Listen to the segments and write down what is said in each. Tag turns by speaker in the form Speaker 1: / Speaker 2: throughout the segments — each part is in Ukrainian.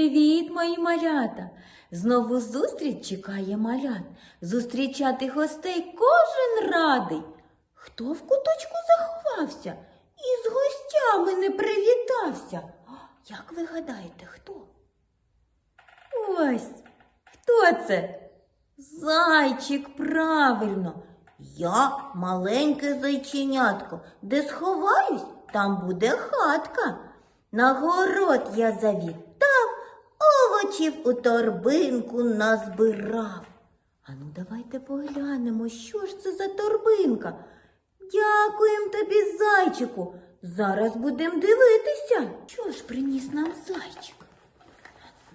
Speaker 1: привіт, мої малята! Знову зустріч чекає малят. Зустрічати гостей кожен радий. Хто в куточку заховався і з гостями не привітався? Як ви гадаєте, хто? Ось, хто це? Зайчик, правильно. Я маленьке зайченятко. Де сховаюсь, там буде хатка. На город я завітав, овочів у торбинку назбирав. Ану, давайте поглянемо, що ж це за торбинка. Дякуємо тобі, зайчику. Зараз будемо дивитися. Що ж приніс нам зайчик?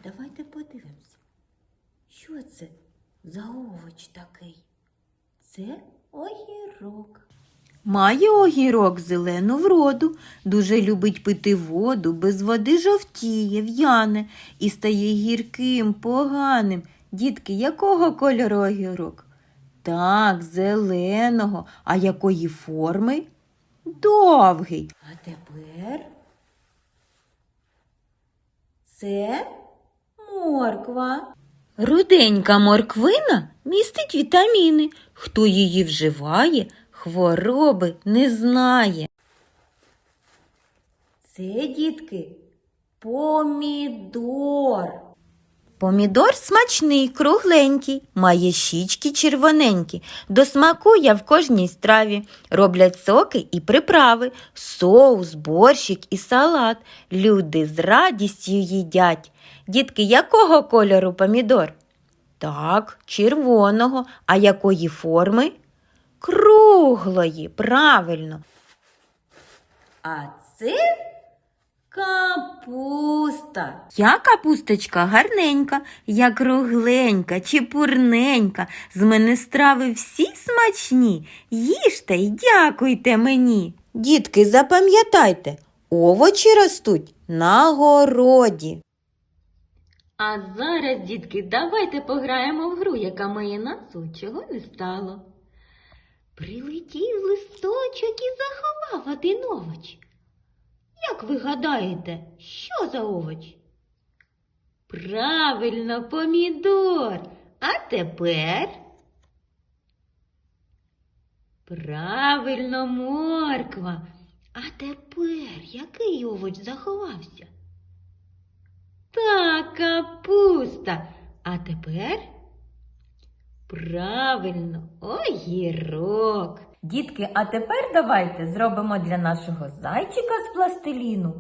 Speaker 1: Давайте подивимося. Що це за овоч такий? Це огірок. Має огірок зелену вроду, дуже любить пити воду, без води жовтіє, в'яне і стає гірким, поганим. Дітки, якого кольору огірок? Так, зеленого. А якої форми? Довгий. А тепер це морква. Руденька морквина містить вітаміни. Хто її вживає, хвороби не знає. Це, дітки, помідор. Помідор смачний, кругленький, має щічки червоненькі. До смаку я в кожній страві. Роблять соки і приправи, соус, борщик і салат. Люди з радістю їдять. Дітки, якого кольору помідор? Так, червоного. А якої форми? Круглої, правильно. А це капуста. Я капусточка гарненька, я кругленька, чепурненька. З мене страви всі смачні. Їжте й дякуйте мені. Дітки, запам'ятайте, овочі ростуть на городі. А зараз, дітки, давайте пограємо в гру, яка має назву чого не стало. Прилетів листочок і заховав один овоч. Як ви гадаєте, що за овоч? Правильно, помідор. А тепер. Правильно, морква. А тепер який овоч заховався? Так, капуста. А тепер правильно, огірок. Дітки, а тепер давайте зробимо для нашого зайчика з пластиліну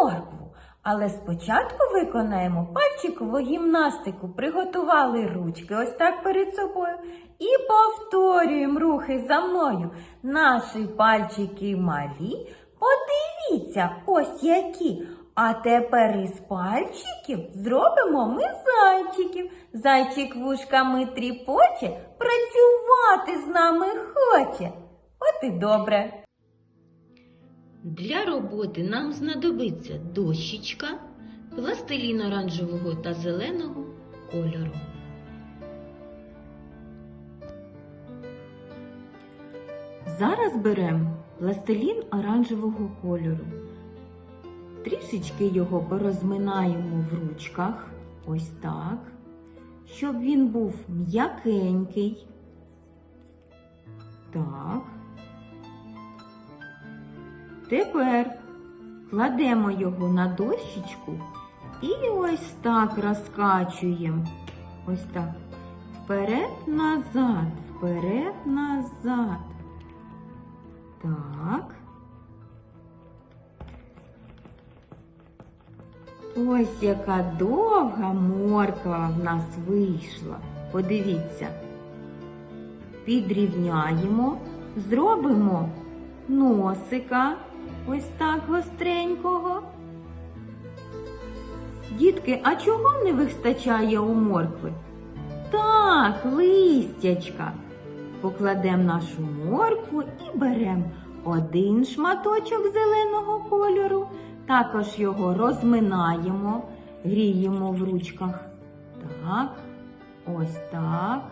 Speaker 1: моркву. Але спочатку виконаємо пальчикову гімнастику, приготували ручки ось так перед собою і повторюємо рухи за мною. Наші пальчики малі. Подивіться, ось які. А тепер із пальчиків зробимо ми зайчиків. Зайчик вушками тріпоче, працювати з нами хоче. От і добре. Для роботи нам знадобиться дощечка, пластилін оранжевого та зеленого кольору. Зараз беремо пластилін оранжевого кольору. Трішечки його порозминаємо в ручках, ось так, щоб він був м'якенький. Так. Тепер кладемо його на дощечку і ось так розкачуємо. Ось так. Вперед, назад, вперед, назад. Так. Ось яка довга морква в нас вийшла. Подивіться. Підрівняємо, зробимо носика ось так гостренького. Дітки, а чого не вистачає у моркви? Так, листячка. Покладемо нашу моркву і беремо один шматочок зеленого кольору, також його розминаємо, гріємо в ручках. Так, ось так.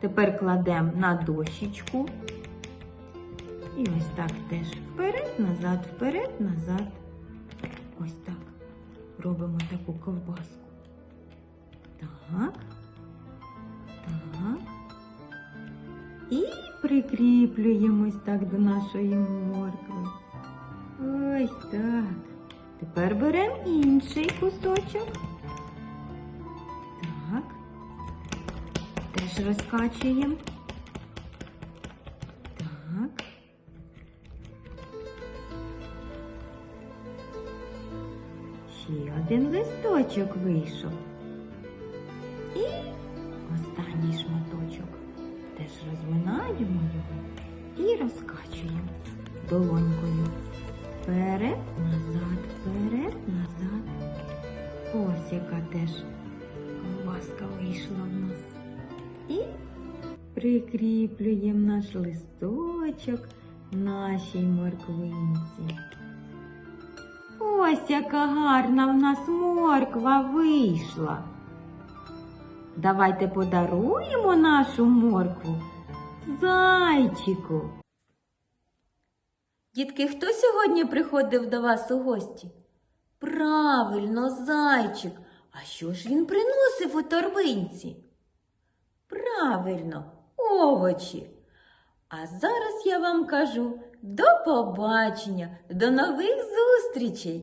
Speaker 1: Тепер кладемо на дощечку. І ось так теж вперед, назад, вперед, назад. Ось так. робимо таку ковбаску. Так. Так. І прикріплюємось так до нашої моркви. Ось так. Тепер беремо інший кусочок. Так. Теж розкачуємо. Так. Ще один листочок вийшов. І останній шматочок. Теж розминаємо його і розкачуємо долонькою. Вперед, назад, вперед, назад. Ось яка теж ковбаска вийшла в нас. І прикріплюємо наш листочок нашій морквинці. Ось яка гарна в нас морква вийшла. Давайте подаруємо нашу моркву зайчику. Дітки, хто сьогодні приходив до вас у гості? Правильно, зайчик. А що ж він приносив у торбинці? Правильно, овочі. А зараз я вам кажу до побачення, до нових зустрічей!